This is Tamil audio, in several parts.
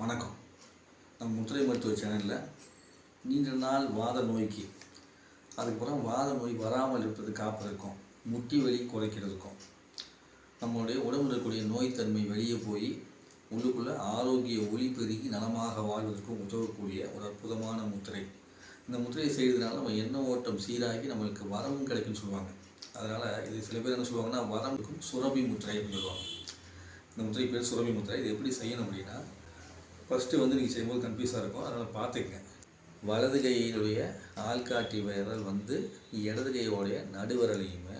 வணக்கம். நம் முத்திரை மருத்துவ சேனலில் நீண்ட நாள் வாத நோய்க்கு அதுக்கப்புறம் வாத நோய் வராமல் இருப்பது காப்பதற்கும் முட்டி வலி குறைக்கிறதுக்கும் நம்மளுடைய உடம்புல இருக்கக்கூடிய நோய் தன்மை வெளியே போய் உள்ளுக்குள்ளே ஆரோக்கிய ஒளி பெருகி நலமாக வாழ்வதற்கும் உதவக்கூடிய ஒரு அற்புதமான முத்திரை. இந்த முத்திரையை செய்கிறதுனால நம்ம எண்ண ஓட்டம் சீராகி நம்மளுக்கு வரமும் கிடைக்கும்னு சொல்லுவாங்க. அதனால் இது சில பேர் என்ன சொல்லுவாங்கன்னா வரமுக்கும் சுரபி முத்திரை அப்படின்னு சொல்லுவாங்க. இந்த முத்திரை பேர் சுரபி முத்திரை. இது எப்படி செய்யணும் அப்படின்னா ஃபஸ்ட்டு வந்து நீங்கள் செய்யும்போது கன்ஃபியூஸாக இருக்கும். அதனால் பார்த்துக்கங்க. வலது கையினுடைய ஆள்காட்டி விரல் வந்து இடது கையோடைய நடுவிரலையுமே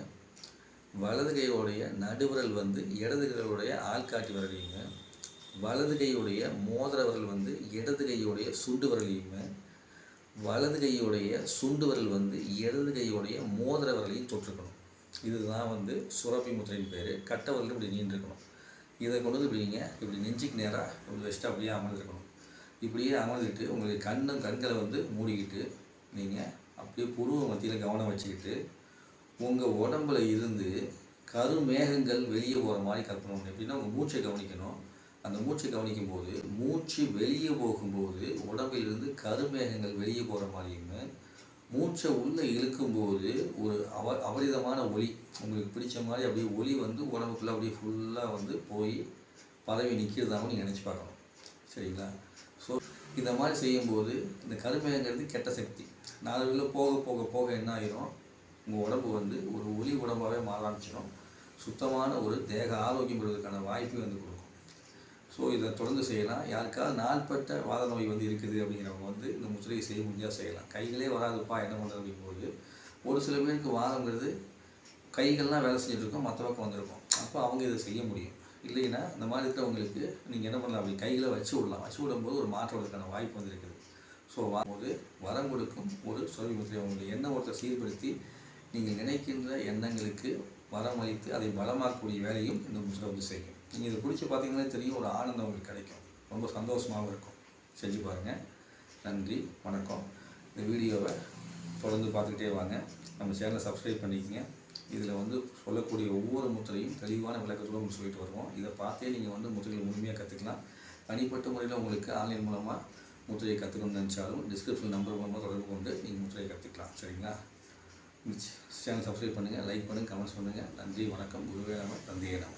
வலது கையோடைய நடுவிரல் வந்து இடது கையோடைய ஆள்காட்டி விரலையுமே வலது கையுடைய மோதிர விரல் வந்து இடது கையுடைய சுண்டு விரலையுமே வலது கையுடைய சுண்டு விரல் வந்து இடது கையுடைய மோதிர விரலையும் தொற்றுக்கணும் இதுதான் வந்து சுரப்பி முத்திரையின் பேர். கட்ட விரல் இப்படி நீண்டிருக்கணும். இதை கொண்டு வந்து இப்படி நீங்கள் இப்படி நெஞ்சுக்கு நேராக இப்படி வச்சுட்டு அப்படியே அமர்ந்துருக்கணும். இப்படியே அமர்ந்துட்டு உங்களுக்கு கண்ணும் கண்களை வந்து மூடிக்கிட்டு நீங்கள் அப்படியே புருவ மத்தியில் கவனம் வச்சுக்கிட்டு உங்கள் உடம்புல இருந்து கருமேகங்கள் வெளியே போகிற மாதிரி கற்பனை பண்ணணும். எப்படின்னா உங்கள் மூச்சை கவனிக்கணும். அந்த மூச்சை கவனிக்கும் போது மூச்சு வெளியே போகும்போது உடம்பிலிருந்து கருமேகங்கள் வெளியே போகிற மாதிரியுமே மூச்சை உள்ளே இழுக்கும்போது ஒரு அவ அபரிதமான ஒளி உங்களுக்கு பிடிச்ச மாதிரி அப்படியே ஒளி வந்து உடம்புக்குள்ளே அப்படியே ஃபுல்லாக வந்து போய் பதவி நிற்கிறதாகவும் நீங்கள் நினச்சி பார்க்கணும். சரிங்களா? ஸோ இந்த மாதிரி செய்யும்போது இந்த கருமைங்கிறது கெட்ட சக்தி. நாலு போக போக போக என்ன ஆயிரும்? உங்கள் உடம்பு வந்து ஒரு ஒளி உடம்பாகவே மாற ஆரம்பிச்சிடும். சுத்தமான ஒரு தேக ஆரோக்கியம் பெறுவதற்கான வாய்ப்பு வந்து கொடுக்கும். ஸோ இதை தொடர்ந்து செய்யலாம். யாருக்காவது நாள்பட்ட வாத நோய் வந்து இருக்குது அப்படிங்கிறவங்க வந்து இந்த முத்திரையை செய்ய முடிஞ்சால் செய்யலாம். கைகளே வராதுப்பா என்ன பண்ணுறது அப்படிங்கும்போது ஒரு சில பேருக்கு வாதங்கிறது கைகள்லாம் வேலை செஞ்சுட்ருக்கோம் மற்ற பக்கம் வந்திருக்கும். அப்போ அவங்க இதை செய்ய முடியும். இல்லைன்னா இந்த மாதிரி இருக்கிறவங்களுக்கு நீங்கள் என்ன பண்ணலாம்? அப்படி கைகளை வச்சு விடலாம். வச்சு விடும்போது ஒரு மாற்றுவதற்கான வாய்ப்பு வந்துருக்குது ஸோ வாங்கும்போது வரம் கொடுக்கும் ஒரு சுரவி முத்திரை. உங்களுடைய எண்ண ஓட்டத்தை சீர்படுத்தி நீங்கள் நினைக்கின்ற எண்ணங்களுக்கு வரம் வைத்து அதை பலமாக்கக்கூடிய வேலையும் இந்த முஸ்லவுக்கு வந்து செய்யும். நீங்கள் இதை பிடிச்சி பார்த்தீங்கன்னா தெரியும் ஒரு ஆனந்தம் உங்களுக்கு கிடைக்கும். ரொம்ப சந்தோஷமாகவும் இருக்கும். செஞ்சு பாருங்கள் நன்றி வணக்கம். இந்த வீடியோவை தொடர்ந்து பார்த்துக்கிட்டே வாங்க. நம்ம சேனலை சப்ஸ்கிரைப் பண்ணிக்கங்க. இதில் வந்து சொல்லக்கூடிய ஒவ்வொரு முத்திரையும் தெளிவான விளக்கத்தோடு உங்களுக்கு சொல்லிட்டு வருவோம். இதை பார்த்தே நீங்கள் வந்து முத்திரைகளை முழுமையாக கற்றுக்கலாம். தனிப்பட்ட முறையில் உங்களுக்கு ஆன்லைன் மூலமாக முத்திரையை கற்றுக்கணும்னு நினச்சாலும் டிஸ்கிரிப்ஷன் நம்பர் மூலமாக தொடர்பு கொண்டு நீங்கள் முத்திரையை கற்றுக்கலாம். சரிங்களா? சேனல் சப்ஸ்கிரைப் பண்ணுங்கள் லைக் பண்ணுங்கள் கமெண்ட்ஸ் பண்ணுங்கள் நன்றி வணக்கம். குருவே நம்ம தந்தையே நம்ம